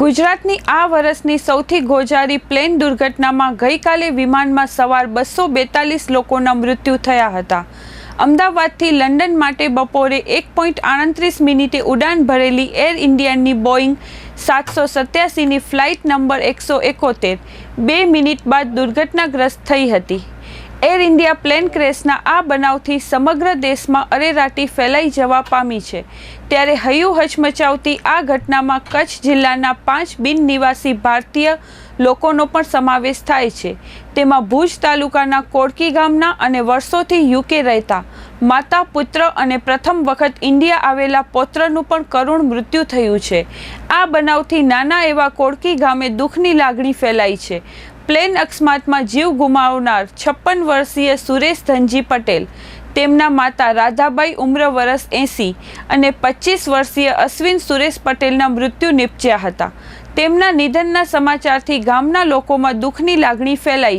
ગુજરાતની આ વર્ષની સૌથી ગોજારી પ્લેન દુર્ઘટનામાં ગઈકાલે વિમાનમાં સવાર બસો બેતાલીસ લોકોના મૃત્યુ થયા હતા. અમદાવાદથી લંડન માટે બપોરે એક પોઈન્ટ આડત્રીસ મિનિટે ઉડાન ભરેલી એર ઇન્ડિયાની બોઈંગ સાતસો સત્યાસીની ફ્લાઇટ નંબર એકસો એકોતેર બે મિનિટ બાદ દુર્ઘટનાગ્રસ્ત થઈ હતી. એર ઇન્ડિયા પ્લેન ક્રેશના આ બનાવથી સમગ્ર દેશમાં અરેરાટી ફેલાઈ જવા પામી છે. ત્યારે હૈયું હચમચાવતી આ ઘટનામાં કચ્છ જિલ્લાના પાંચ બિન નિવાસી ભારતીય લોકોનો પણ સમાવેશ થાય છે. તેમાં ભુજ તાલુકાના કોડકી ગામના અને વર્ષોથી યુકે રહેતા માતા, પુત્ર અને પ્રથમ વખત ઇન્ડિયા આવેલા પૌત્રનું પણ કરુણ મૃત્યુ થયું છે. આ બનાવથી નાના એવા કોડકી ગામે દુઃખની લાગણી ફેલાઈ છે. પ્લેન અકસ્માતમાં જીવ ગુમાવનાર છપ્પન વર્ષીય સુરેશ ધનજી પટેલ, તેમના માતા રાધાબાઈ ઉમ્ર વરસ એંસી અને પચીસ વર્ષીય અશ્વિન સુરેશ પટેલના મૃત્યુ નિપજ્યા હતા. તેમના નિધનના સમાચારથી ગામના લોકોમાં દુઃખની લાગણી ફેલાઈ